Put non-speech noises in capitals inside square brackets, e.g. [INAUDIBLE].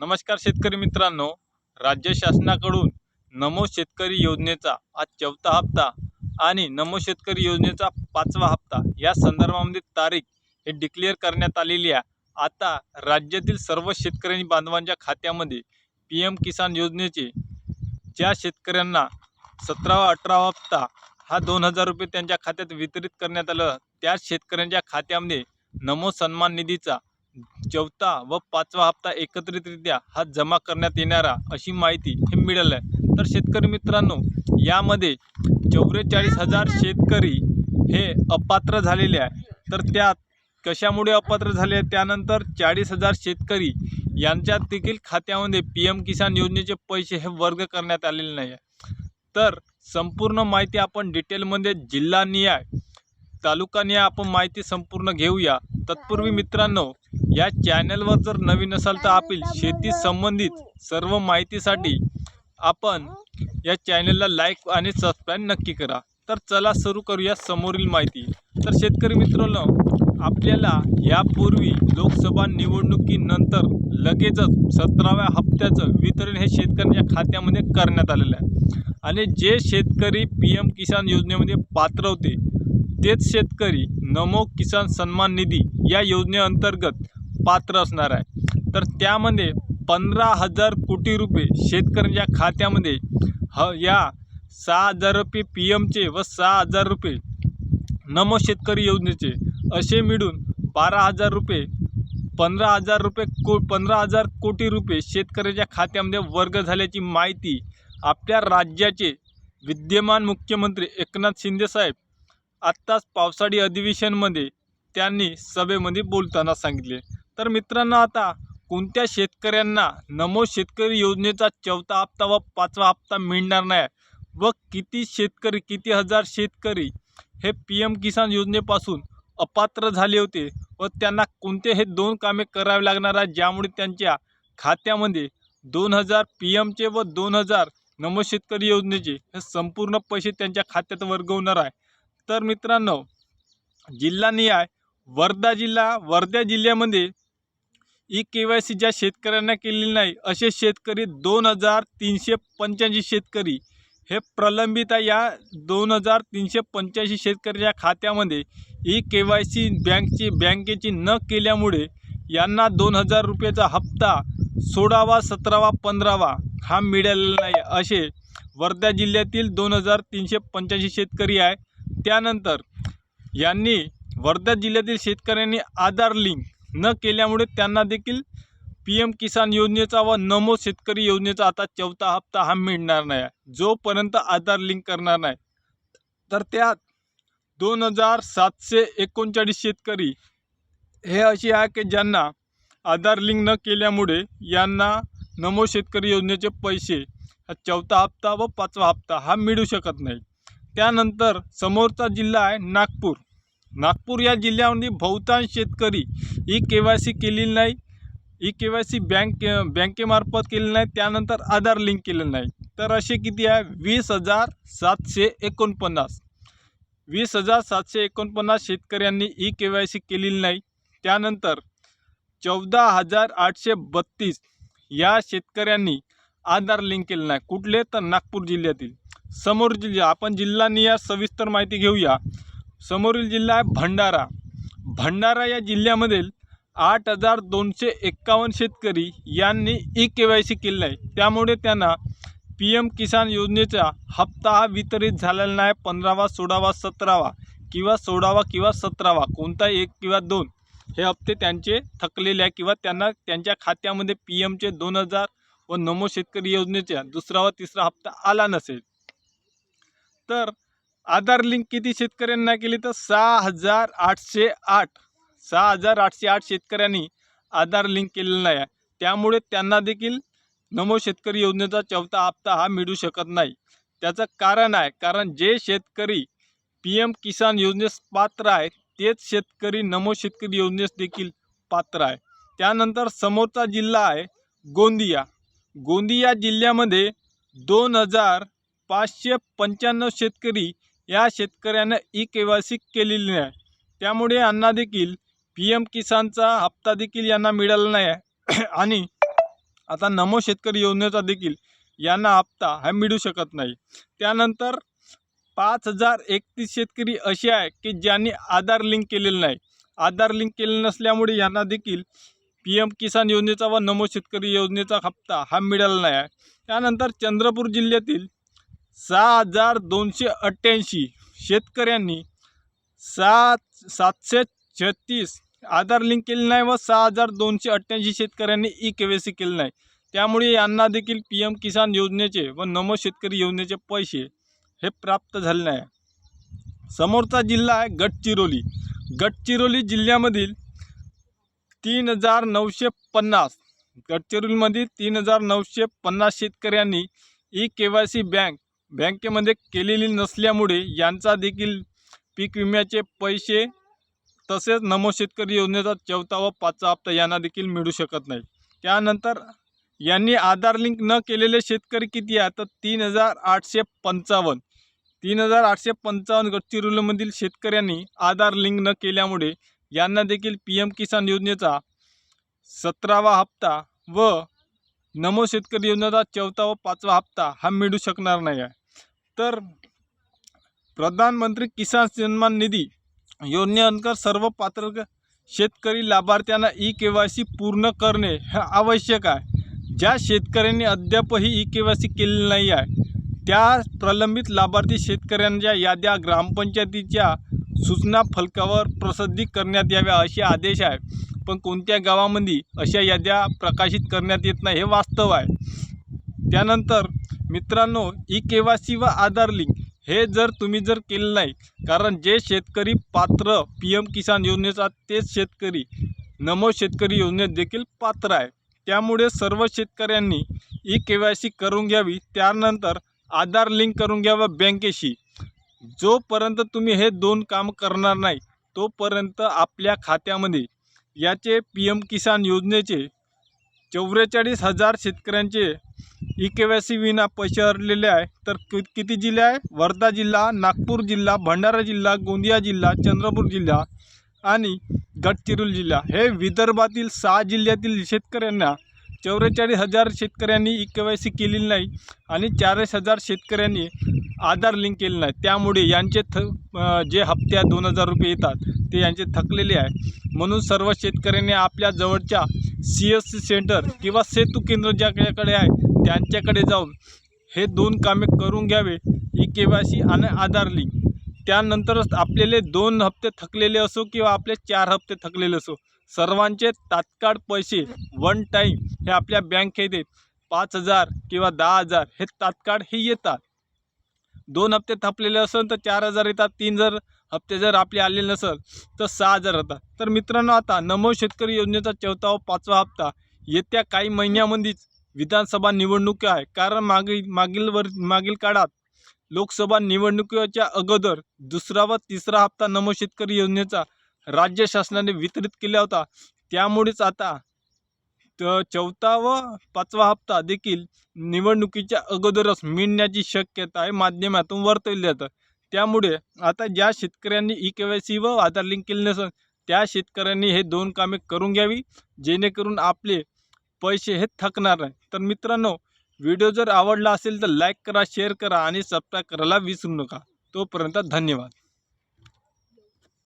नमस्कार शेतकरी मित्रांनो. राज्य शासनाकडून नमो शेतकरी योजनेचा आज चौथा हप्ता आणि नमो शेतकरी योजनेचा पाचवा हप्ता या संदर्भामध्ये तारीख हे डिक्लेअर करण्यात आलेली आहे. आता राज्यातील सर्व शेतकऱ्यांनी बांधवांच्या खात्यामध्ये पी एम किसान योजनेचे ज्या शेतकऱ्यांना सतरावा अठरावा हप्ता हा दोन हजार रुपये त्यांच्या खात्यात वितरित करण्यात आलं त्याच शेतकऱ्यांच्या खात्यामध्ये नमो सन्मान निधीचा चौथा व पाचवा हप्ता एकत्रितरित्या हा जमा करण्यात येणारा अशी माहिती हे मिळालं आहे तर शेतकरी मित्रांनो यामध्ये चौवेचाळीस हजार शेतकरी हे अपात्र झालेले आहे तर त्यात कशामुळे अपात्र झाले त्यानंतर चाळीस हजार शेतकरी यांच्या देखील खात्यामध्ये पी एम किसान योजनेचे पैसे हे वर्ग करण्यात आलेले नाही आहे तर संपूर्ण माहिती आपण डिटेलमध्ये जिल्हा न्याय तालुकानिहाय आपण माहिती संपूर्ण घेऊया. तत्पूर्वी मित्रांनो या चॅनलवर जर नवीन असाल तर आपली शेती संबंधित सर्व माहितीसाठी आपण या चॅनलला लाईक आणि सबस्क्राईब नक्की करा. तर चला सुरू करूया समोरील माहिती. तर शेतकरी मित्रांनो आपल्याला यापूर्वी लोकसभा निवडणुकीनंतर लगेचच सतराव्या हप्त्याचं वितरण हे शेतकऱ्यांच्या खात्यामध्ये करण्यात आलेलं आहे. आणि जे शेतकरी पी एम किसान योजनेमध्ये पात्र होते तेच शेतकरी नमो किसान सन्मान निधी या योजनेअंतर्गत पात्र असणार आहे. तर त्यामध्ये पंधरा हजार कोटी रुपये शेतकऱ्यांच्या खात्यामध्ये ह या सहा हजार रुपये पी एमचे व सहा हजार रुपये नमो शेतकरी योजनेचे असे मिळून बारा हजार रुपये पंधरा हजार रुपये को पंधरा हजार कोटी रुपये शेतकऱ्याच्या खात्यामध्ये वर्ग झाल्याची माहिती आपल्या राज्याचे विद्यमान मुख्यमंत्री एकनाथ शिंदेसाहेब आत्ताच पावसाळी अधिवेशनमध्ये त्यांनी सभेमध्ये बोलताना सांगितले. तर मित्रांनो आता कोणत्या शेतकऱ्यांना नमो शेतकरी योजनेचा चौथा हप्ता व पाचवा हप्ता मिळणार नाही व किती शेतकरी किती हजार शेतकरी हे पी एम किसान योजनेपासून अपात्र झाले होते व त्यांना कोणते हे दोन कामे करावे लागणार आहे ज्यामुळे त्यांच्या खात्यामध्ये दोन हजार पी एमचे व दोन हजार नमो शेतकरी योजनेचे हे संपूर्ण पैसे त्यांच्या खात्यात वर्गवणार आहे. तर मित्रांनो जिल्हानिहाय वर्धा जिल्हा वर्धा जिल्ह्यामध्ये ई के वाय सी ज्या शेतकऱ्यांना केलेली नाही असे शेतकरी दोन हजार तीनशे पंच्याऐंशी शेतकरी हे प्रलंबित आहे. या दोन हजार तीनशे पंच्याऐंशी शेतकऱ्याच्या खात्यामध्ये ई के वाय सी बँकची बँकेची न केल्यामुळे यांना दोन हजार रुपयाचा हप्ता सोळावा सतरावा पंधरावा हा मिळालेला नाही. असे वर्धा जिल्ह्यातील दोन हजार तीनशे पंच्याऐंशी शेतकरी आहे. त्यानंतर यांनी वर्धा जिल्ह्यातील शेतकऱ्यांनी आधार लिंक न केल्यामुळे त्यांना देखील पी एम किसान योजनेचा व नमो शेतकरी योजनेचा आता चौथा हप्ता हा मिळणार नाही. आहे जोपर्यंत आधार लिंक करणार नाही. तर त्यात दोन हजार सातशे एकोणचाळीस शेतकरी हे असे आहे की ज्यांना आधार लिंक न केल्यामुळे यांना नमो शेतकरी योजनेचे पैसे हा चौथा हप्ता व पाचवा हप्ता हा मिळू शकत नाही. त्यानंतर समोरचा जिल्हा आहे नागपूर. नागपूर या जिल्ह्यामध्ये बहुतांश शेतकरी ई के वाय सी केलेली नाही E K Y C bank बँकेमार्फत केलेली नाही त्यानंतर आधार लिंक केलेलं नाही. तर असे किती आहे? वीस हजार सातशे एकोणपन्नास. वीस हजार सातशे एकोणपन्नास शेतकऱ्यांनी ई के वाय सी केलेली नाही. त्यानंतर चौदा हजार आठशे बत्तीस या शेतकऱ्यांनी आधार लिंक केलं नाही. कुठले? तर नागपूर जिल्ह्यातील. समोर जिल्हा आपण जिल्हानिहाय सविस्तर माहिती घेऊया. समोरील जिल्हा आहे भंडारा. भंडारा या जिल्ह्यामधील आठ हजार दोनशे एक्कावन्न शेतकरी यांनी ई के वाय सी केलं आहे. त्यामुळे त्यांना पी एम किसान योजनेचा हप्ता हा वितरित झालेला नाही. पंधरावा सोळावा सतरावा किंवा सोळावा किंवा सतरावा कोणता एक किंवा दोन हे हप्ते त्यांचे थकलेले आहे किंवा त्यांना त्यांच्या खात्यामध्ये पी एमचे दोन हजार व नमो शेतकरी योजनेच्या दुसरा व तिसरा हप्ता आला नसेल. तर आधार लिंक किती शेतकऱ्यांना केली तर सहा हजार आठशे आठ. सहा हजार आठशे आठ शेतकऱ्यांनी आधार लिंक केलेलं नाही आहे. त्यामुळे त्यांना देखील नमो शेतकरी योजनेचा चौथा हप्ता हा मिळू शकत नाही. त्याचं कारण आहे कारण जे शेतकरी पी एम किसान योजनेस पात्र आहे तेच शेतकरी नमो शेतकरी योजनेस देखील पात्र आहे. त्यानंतर समोरचा जिल्हा आहे गोंदिया. गोंदिया जिल्ह्यामध्ये दोन हजार पाचशे पंच्याण्णव शेतकरी या शेतकऱ्यांना ई के वाय सी केलेली नाही. त्यामुळे यांना देखील पी एम किसानचा हप्ता देखील यांना मिळाला नाही. आहे [CLEARS THROAT] आणि आता नमो शेतकरी योजनेचा देखील यांना हप्ता हा मिळू शकत नाही. त्यानंतर पाच हजार एकतीस शेतकरी असे आहे की ज्यांनी आधार लिंक केलेलं नाही. आधार लिंक केले नसल्यामुळे यांना देखील पी एम किसान योजनेचा व नमो शेतकरी योजनेचा हप्ता हा मिळाला नाही. आहे त्यानंतर चंद्रपूर जिल्ह्यातील सहा हजार दोनशे अठ्ठ्याऐंशी. शेतकऱ्यांनी सात सातशे छत्तीस आधार लिंक केले नाही व सहा हजार दोनशे अठ्ठ्याऐंशी शेतकऱ्यांनी ई के वाय सी केली नाही. त्यामुळे यांना देखील पी एम किसान योजनेचे व नमो शेतकरी योजनेचे पैसे हे प्राप्त झाले नाही. समोरचा जिल्हा आहे गडचिरोली. गडचिरोली जिल्ह्यामधील तीन हजार नऊशे पन्नास. गडचिरोलीमधील तीन हजार नऊशे पन्नास शेतकऱ्यांनी E K Y C bank बँकेमध्ये केलेली नसल्यामुळे यांचा देखील पीक विम्याचे पैसे तसेच नमो शेतकरी योजनेचा चौथा व पाचवा हप्ता यांना देखील मिळू शकत नाही. त्यानंतर यांनी आधार लिंक न केलेले शेतकरी किती आहे? तर तीन हजार आठशे पंचावन्न. तीन हजार आठशे पंचावन्न गडचिरोलीमधील शेतकऱ्यांनी आधार लिंक न केल्यामुळे यांना देखील पी एम किसान योजनेचा सतरावा हप्ता व नमो शेतकरी योजनेचा चौथा व पाचवा हप्ता हा मिळू शकणार नाही आहे. तर प्रधानमंत्री किसान सन्मान निधी योजनेअंतर्गत सर्व पात्र शेतकरी लाभार्थ्यांना ई के वाय सी पूर्ण करणे हे आवश्यक आहे. ज्या शेतकऱ्यांनी अद्यापही ई के वाय सी केलेली नाही आहे त्या प्रलंबित लाभार्थी शेतकऱ्यांच्या याद्या ग्रामपंचायतीच्या सूचना फलकावर प्रसिद्धी करण्यात याव्या असे आदेश आहे. पण कोणत्या गावामध्ये अशा याद्या प्रकाशित करण्यात येत नाही हे वास्तव आहे. त्यानंतर मित्रांनो ई के वाय सी व आधार लिंक हे जर तुम्ही जर केलं नाही कारण जे शेतकरी पात्र पी एम किसान योजनेचा तेच शेतकरी नमो शेतकरी योजनेत देखील पात्र आहे. त्यामुळे सर्व शेतकऱ्यांनी ई के वाय सी करून घ्यावी. त्यानंतर आधार लिंक करून घ्यावं बँकेशी. जोपर्यंत तुम्ही हे दोन काम करणार नाही तोपर्यंत आपल्या खात्यामध्ये याचे पी एम किसान योजनेचे चौवेचाळीस हजार शेतकऱ्यांचे ई के वाय सी विना पैसे हरलेले आहे. तर कि किती जिल्हे आहे? वर्धा जिल्हा नागपूर जिल्हा भंडारा जिल्हा गोंदिया जिल्हा चंद्रपूर जिल्हा आणि गडचिरोली जिल्हा. हे विदर्भातील सहा जिल्ह्यातील शेतकऱ्यांना चौवेचाळीस हजार शेतकऱ्यांनी ई के वाय सी केलेली नाही आणि चाळीस हजार शेतकऱ्यांनी आधार लिंक केले नाही. त्यामुळे यांचे थ जे हप्त्या दोन हजार रुपये येतात ते यांचे थकलेले आहे. म्हणून सर्व शेतकऱ्यांनी आपल्या जवळच्या सी एस सी सेंटर किंवा सेतू केंद्र ज्याकडे आहे त्यांच्याकडे जाऊन हे दोन कामे करून घ्यावे ही के वाय सी आणि आधार लिंक त्यानंतरच आपल्याले दोन हप्ते थकलेले असो किंवा आपले चार हप्ते थकलेले असो सर्वांचे तात्काळ पैसे वन टाईम हे आपल्या बँकेत येत पाच हजार किंवा दहा हजार हे तात्काळ हे येतात. दोन हप्ते थपलेले असेल तर चार हजार येतात तीन जर हप्ते जर आपले आलेले नसेल तर सहा हजार येतात. तर मित्रांनो आता नमो शेतकरी योजनेचा चौथा व पाचवा हप्ता येत्या काही महिन्यामध्येच विधानसभा निवडणूक आहे कारण मागील मागील वर मागील काळात लोकसभा निवडणुकीच्या अगोदर दुसरा व तिसरा हप्ता नमो शेतकरी योजनेचा राज्य शासनाने वितरित केला होता. त्यामुळेच आता त चौथा व पाचवा हप्ता देखील निवडणुकीच्या अगोदरच मिळण्याची शक्यता आहे माध्यमातून वर्तवली जातं. त्यामुळे आता ज्या शेतकऱ्यांनी ई के वाय सी व आधार लिंक केले नसेल त्या शेतकऱ्यांनी हे दोन कामे करून घ्यावी जेणेकरून आपले पैसे हे थकणार नाही. तर मित्रांनो व्हिडिओ जर आवडला असेल तर लाईक करा शेअर करा आणि सबस्क्राईब करायला विसरू नका. तोपर्यंत धन्यवाद.